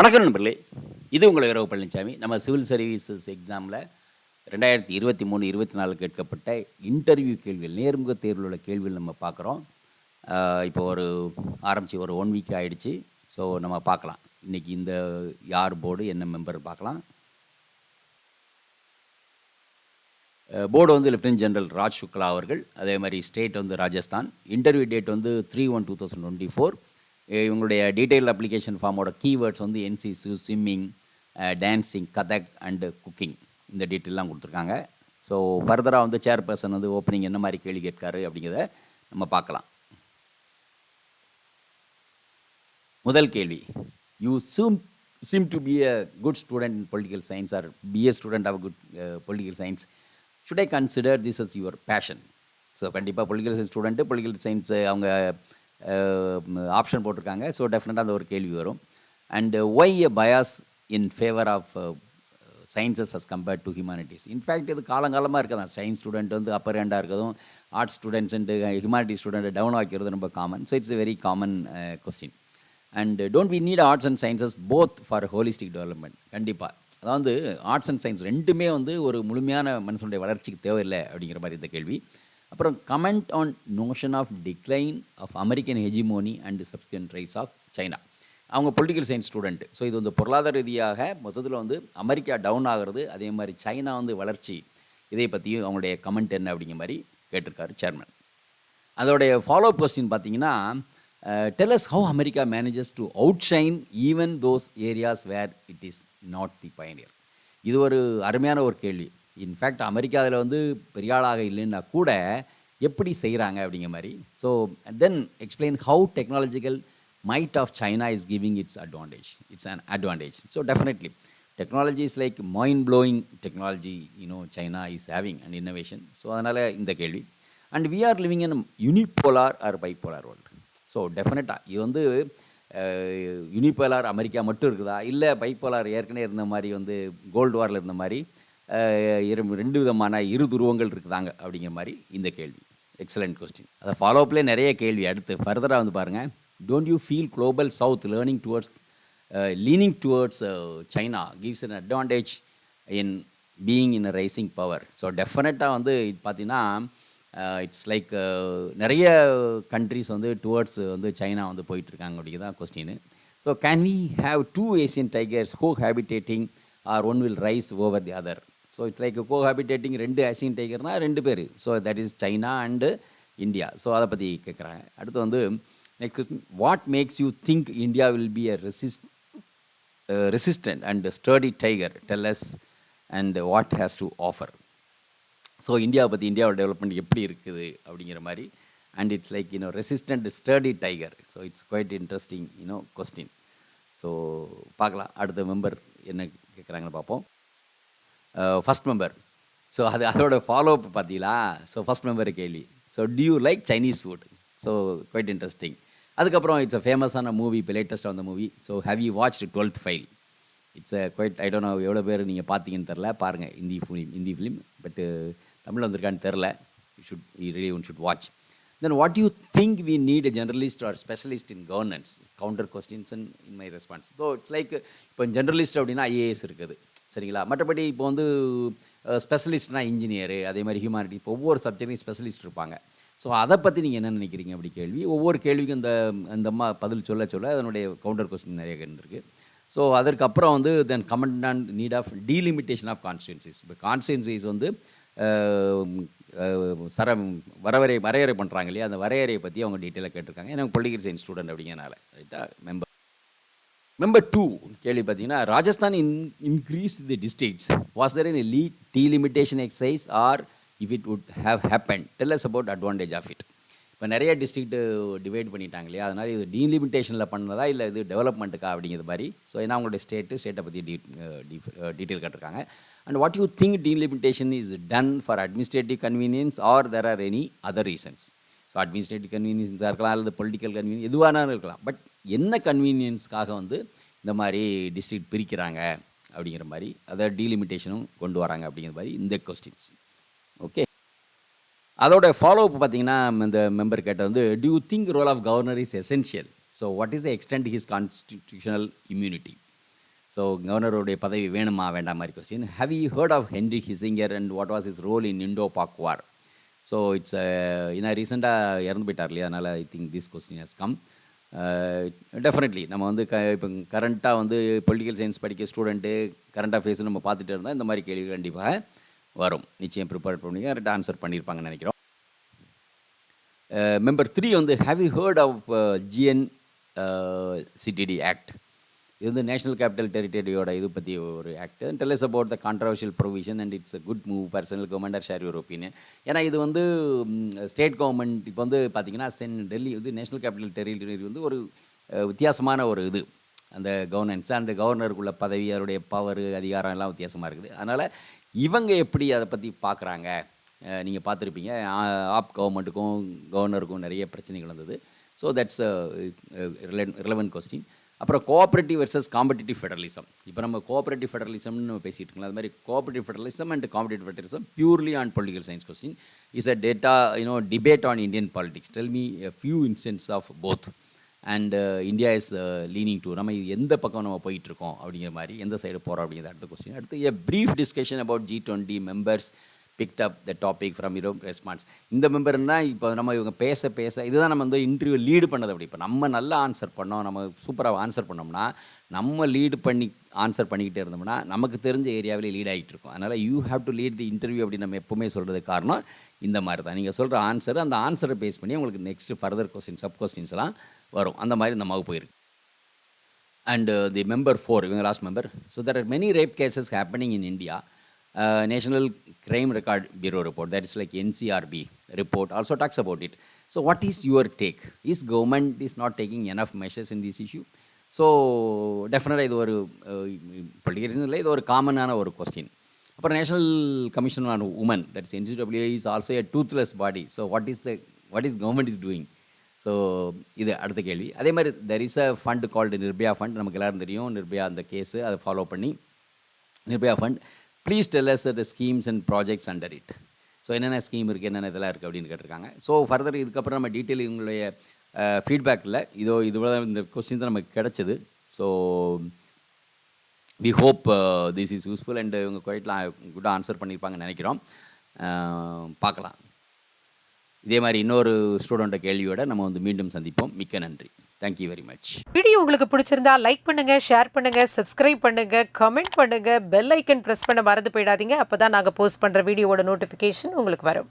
வணக்கம் நண்பர்களே. இது உங்கள் இரவு பழனிசாமி நம்ம சிவில் சர்வீசஸ் எக்ஸாமில் ரெண்டாயிரத்தி இருபத்தி மூணு இருபத்தி நாலு கேட்கப்பட்ட இன்டர்வியூ கேள்விகள் நேர்முக தேர்வில் உள்ள கேள்விகள் நம்ம பார்க்குறோம். இப்போ ஒரு ஆரம்பித்து ஒரு ஒன் வீக் ஆகிடுச்சு ஸோ நம்ம பார்க்கலாம். இன்றைக்கி இந்த யார் போர்டு என்ன மெம்பர் பார்க்கலாம். போர்டு வந்து லெஃப்டினன்ட் ஜெனரல் ராஜ் சுக்லா அவர்கள் அதே மாதிரி ஸ்டேட் வந்து ராஜஸ்தான். இன்டர்வியூ டேட் வந்து three one two thousand twenty four இவங்களுடைய டீட்டெயில் அப்ளிகேஷன் ஃபார்மோட கீவேர்ட்ஸ் வந்து NCC swimming dancing Kathak and cooking இந்த டீட்டெயிலாம் கொடுத்துருக்காங்க. ஸோ ஃபர்தராக வந்து சேர்பர்சன் வந்து ஓப்பனிங் என்ன மாதிரி கேள்வி கேட்காரு அப்படிங்கிறத நம்ம பார்க்கலாம். முதல் கேள்வி. You seem seem to be a good student in political science or be a student of good political science science. I consider this is your passion so கண்டிப்பாக political science student political science அவங்க option போட்டிருக்காங்க. So டெஃபினட்டாக அந்த ஒரு கேள்வி வரும். And why a bias in favour of sciences as compared to humanities in fact இது காலங்காலமாக இருக்கதான். சயின்ஸ் ஸ்டூடெண்ட் வந்து அப்பர் ஹேண்டாக இருக்கிறதும் ஆர்ட்ஸ் ஸ்டூடெண்ட்ஸ் அண்டு ஹியூமானிட்டி ஸ்டூடெண்ட்டை டவுன் ஆக்கிறது ரொம்ப common so it's very common question and don't we need arts and sciences both for holistic development கண்டிப்பாக அதாவது ஆர்ட்ஸ் அண்ட் சயின்ஸ் ரெண்டுமே வந்து ஒரு முழுமையான மனுஷனுடைய வளர்ச்சிக்கு தேவையில்லை அப்படிங்கிற மாதிரி இந்த கேள்வி. அப்புறம் comment on notion of decline of American hegemony and subsequent rise of China அவங்க பொலிட்டிக்கல் சயின்ஸ் ஸ்டூடெண்ட் ஸோ இது வந்து பொருளாதார ரீதியாக மொத்தத்தில் வந்து அமெரிக்கா டவுன் ஆகிறது அதே மாதிரி சைனா வந்து வளர்ச்சி. இதை பற்றியும் அவங்களுடைய கமெண்ட் என்ன அப்படிங்கிற மாதிரி கேட்டிருக்காரு சேர்மன் அதோடைய ஃபாலோ கொஸ்டின் பார்த்தீங்கன்னா tell us how America manages to outshine even those areas where it is not the pioneer இது ஒரு அருமையான ஒரு கேள்வி. இன்ஃபேக்ட் அமெரிக்கா அதில் வந்து பெரிய ஆளாக இல்லைன்னா கூட எப்படி செய்கிறாங்க அப்படிங்கிற மாதிரி. So then explain how technological might of China is giving its advantage its an advantage so definitely technology is like mind blowing technology you know China is having and innovation so அதனால் இந்த கேள்வி. And we are living in unipolar or bipolar world so டெஃபினட்டாக இது வந்து unipolar America மட்டும் இருக்குதா? இல்லை bipolar ஏற்கனவே இருந்த மாதிரி வந்து கோல்டு வாரில் இருந்த மாதிரி ரெண்டு விதமான இரு துருவங்கள் இருக்குதாங்க அப்படிங்கிற மாதிரி இந்த கேள்வி. எக்ஸலண்ட் கொஸ்டின் அதை ஃபாலோ அப்லேயே நிறைய கேள்வி. அடுத்து ஃபர்தராக வந்து பாருங்கள் don't you feel global south learning towards leaning towards China gives an advantage in being in a in power so டெஃபினட்டாக வந்து இது பார்த்தீங்கன்னா இட்ஸ் லைக் நிறைய கண்ட்ரிஸ் வந்து டுவர்ட்ஸ் வந்து சைனா வந்து போயிட்டுருக்காங்க அப்படிங்கிறதான் question so can we have two Asian tigers cohabitating or one will rise over the other so it's like cohabitating ரெண்டு ஆசியன் டைகர்னா ரெண்டு பேர். So that is China and India so அதை பற்றி கேட்குறாங்க அடுத்து வந்து next question what makes you think India will be a resist, resistant and and tiger tell us and what has to offer so இந்தியாவை பற்றி இந்தியாவோட டெவலப்மெண்ட் எப்படி இருக்குது அப்படிங்கிற மாதிரி. And it's like you know resistant sturdy tiger so it's quite interesting you know question so பார்க்கலாம். அடுத்த member என்ன கேட்குறாங்கன்னு பார்ப்போம். ஃபஸ்ட் மெம்பர் ஸோ அது அதோட ஃபாலோ அப் பார்த்தீங்களா? ஸோ ஃபஸ்ட் மெம்பர் கேள்வி. So do you like Chinese food so quite interesting அதுக்கப்புறம் it's a ஃபேமஸான மூவி இப்போ லேட்டஸ்ட்டாக வந்த movie so how you watch twelfth fail it's a quite I don எவ்வளோ பேர் நீங்கள் பார்த்தீங்கன்னு தெரில பாருங்கள் ஹிந்தி ஃபிலிம் ஹிந்தி ஃபிலிம் பட்டு தமிழில் வந்திருக்கான்னு தெரில you should you really one should watch then what you think we need a journalist or specialist in governance counter questions in in my response so it's like இப்போ ஜெர்னலிஸ்ட் அப்படின்னா IAS இருக்குது. சரிங்களா? மற்றபடி இப்போ வந்து ஸ்பெஷலிஸ்ட்னா இன்ஜினியரு அதே மாதிரி humanity இப்போ ஒவ்வொரு சப்ஜெக்ட்லையும் ஸ்பெஷலிஸ்ட் இருப்பாங்க. ஸோ அதை பற்றி நீங்கள் என்ன நினைக்கிறீங்க அப்படி கேள்வி? ஒவ்வொரு கேள்விக்கும் இந்த இந்த அம்மா பதில் சொல்ல சொல்ல அதனுடைய கவுண்டர் கொஸ்டின் நிறைய இருந்திருக்கு ஸோ அதற்கப்புறம் வந்து then comment on need of delimitation of constituencies இப்போ கான்ஸ்டியன்சிஸ் வந்து சர வரவரை வரையறை பண்ணுறாங்க இல்லையா? அந்த வரையறையை பற்றி அவங்க டீட்டெயிலாக கேட்டிருக்காங்க. எனக்கு பொலிட்டிக்கல் சயின்ஸ் ஸ்டூடெண்ட் அப்படிங்கிறனால ரைட்டா மெம்பர் நம்பர் டூ கேள்வி பார்த்தீங்கன்னா Rajasthan in increase the districts was there in lead delimitation exercise or if it would have happen tell us about advantage of it இப்போ நிறைய டிஸ்ட்ரிக்ட்டு டிவைட் பண்ணிட்டாங்க இல்லையா? அதனால் இது டீலிமிட்டேஷனில் பண்ணதா இல்லை இது டெவலப்மெண்ட்டுக்கா அப்படிங்கிற மாதிரி? ஸோ ஏன்னா அவங்களுடைய ஸ்டேட்டு ஸ்டேட்டை பற்றி டீ டீட்டெயில் கேட்டிருக்காங்க. And what you think delimitation is done for administrative convenience or there are any other reasons so administrative கன்வீனியன்ஸாக இருக்கலாம் அல்லது பொலிட்டிக்கல் கன்வீனியன்ஸ் எதுவானாலும் இருக்கலாம். பட் என்ன கன்வீனியன்ஸ்க்காக வந்து இந்த மாதிரி டிஸ்ட்ரிக்ட் பிரிக்கிறாங்க அப்படிங்கிற மாதிரி அதை டீலிமிட்டேஷனும் கொண்டு வராங்க அப்படிங்கிற மாதிரி இந்த கொஸ்டின்ஸ் ஓகே அதோட ஃபாலோ அப் பார்த்தீங்கன்னா இந்த மெம்பர் கேட்ட வந்து do you think role of governor is essential so what is the extent his constitutional immunity so கவர்னருடைய பதவி வேணுமா வேண்டாம் மாதிரி question how you heard of Henry Kissinger and what was is role in Indo Pak war so it's ஏன்னா ரீசெண்டாக இறந்து போயிட்டார் இல்லையா அதனால் I think this question has come definitely நம்ம வந்து க இப்போ கரண்ட்டாக வந்து பொலிட்டிக்கல் சயின்ஸ் படிக்க ஸ்டூடெண்ட்டு கரண்ட் அஃபேர்ஸ் நம்ம பார்த்துட்டு இருந்தால் இந்த மாதிரி கேள்வி கண்டிப்பாக வரும். நிச்சயம் ப்ரிப்பேர் பண்ணி கரெக்டாக ஆன்சர் பண்ணியிருப்பாங்கன்னு நினைக்கிறோம். மெம்பர் த்ரீ வந்து have you heard of GN CTD act இது வந்து நேஷனல் கேபிட்டல் டெரிட்டரியோட இது பற்றி ஒரு act tell is about the controversial provision and it's a good move personal government or share your opinion ஏன்னா இது வந்து ஸ்டேட் கவர்மெண்ட் இப்போ வந்து பார்த்தீங்கன்னா சென் டெல்லி வந்து நேஷனல் கேபிட்டல் டெரிட்டரி வந்து ஒரு வித்தியாசமான ஒரு இது. அந்த கவர்னன்ஸ் அந்த கவர்னருக்குள்ள பதவி அவருடைய பவர் அதிகாரம் எல்லாம் வித்தியாசமாக இருக்குது. அதனால் இவங்க எப்படி அதை பற்றி பார்க்குறாங்க நீங்கள் பார்த்துருப்பீங்க ஆப் கவர்மெண்ட்டுக்கும் கவர்னருக்கும் நிறைய பிரச்சனைகள் வந்தது. ஸோ தட்ஸ் ரிலவெண்ட் கொஸ்டின் அப்புறம் கோஆப்ரேட்டிவ் வெர்சஸ் காம்படிட்டிவ் ஃபெடரலிசம் இப்போ நம்ம கோஆப்ரேட்டிவ் ஃபெடரலிசம்னு நம்ம பேசிகிட்டு இருக்கோம் அது மாதிரி cooperative federalism and competitive federalism purely on political science question is a data you know debate on Indian politics tell me few instance of both and India is leaning to நம்ம இது எந்த பக்கம் நம்ம போயிட்டு இருக்கோம் அப்படிங்கிற மாதிரி எந்த சைடு போகிறோம் அப்படிங்கிறது அடுத்த கொஸ்டின் அடுத்து a brief discussion about G twenty members picked up the topic from your response இந்த மெம்பர்னா இப்போ நம்ம இவங்க பேச பேச இதுதான் நம்ம வந்து இன்டர்வியூ லீடு பண்ணது அப்படி. இப்போ நம்ம நல்லா ஆன்சர் பண்ணோம் நம்ம சூப்பராக ஆன்சர் பண்ணோம்னா நம்ம லீடு பண்ணி ஆன்சர் பண்ணிக்கிட்டே இருந்தோம்னா நமக்கு தெரிஞ்ச ஏரியாவிலே லீட் ஆகிட்டு இருக்கும். அதனால் you have to lead the interview அப்படி நம்ம எப்பவுமே சொல்கிறது காரணம் இந்த மாதிரி தான். நீங்கள் சொல்கிற ஆன்சர் அந்த ஆன்சரை பேஸ் பண்ணி உங்களுக்கு நெக்ஸ்ட் ஃபர்தர் கொஸ்டின் சப் கொஸ்டின்ஸ்லாம் வரும். அந்த மாதிரி இந்த வகுப்பு போயிருக்கு. அண்டு தி மெம்பர் ஃபோர் இவங்க last member so there are many rape cases happening in India national crime record bureau report that is like NCRB report also talks about it so what is your take is government is not taking enough measures in this issue so டெஃபினட்டாக இது ஒரு political இல்லை இது ஒரு காமனான ஒரு question அப்புறம் national commission on women that's NCW is also a toothless body so what is the what is government is doing so இது அடுத்த கேள்வி. அதே மாதிரி there is a fund called Nirbhaya fund நமக்கு எல்லாரும் தெரியும். நிர்பயா அந்த கேஸு அதை ஃபாலோ பண்ணி Nirbhaya fund please tell us the schemes and projects under it so என்னென்ன ஸ்கீம் இருக்குது என்னென்ன இதெல்லாம் இருக்குது அப்படின்னு கேட்டிருக்காங்க. ஸோ ஃபர்தர் இதுக்கப்புறம் நம்ம டீட்டெயில் உங்களுடைய ஃபீட்பேக்கில் இதோ இதுவரை இந்த கொஸ்டின் தான் நமக்கு கிடச்சிது. So we hope this is useful and இவங்க குவைட்லாம் குட்டாக ஆன்சர் பண்ணியிருப்பாங்கன்னு நினைக்கிறோம். பார்க்கலாம். இதே மாதிரி இன்னொரு ஸ்டூடெண்ட்டை கேள்வியோட நம்ம வந்து மீண்டும் சந்திப்போம். மிக்க நன்றி. தேங்க்யூ வெரி மச் வீடியோ உங்களுக்கு பிடிச்சிருந்தா லைக் பண்ணுங்க ஷேர் பண்ணுங்க சப்ஸ்கிரைப் பண்ணுங்க கமெண்ட் பண்ணுங்க பெல் ஐக்கன் ப்ரெஸ் பண்ண மறந்து போயிடாதீங்க. அப்போதான் நாங்கள் போஸ்ட் பண்ணுற வீடியோவோட நோட்டிஃபிகேஷன் உங்களுக்கு வரும்.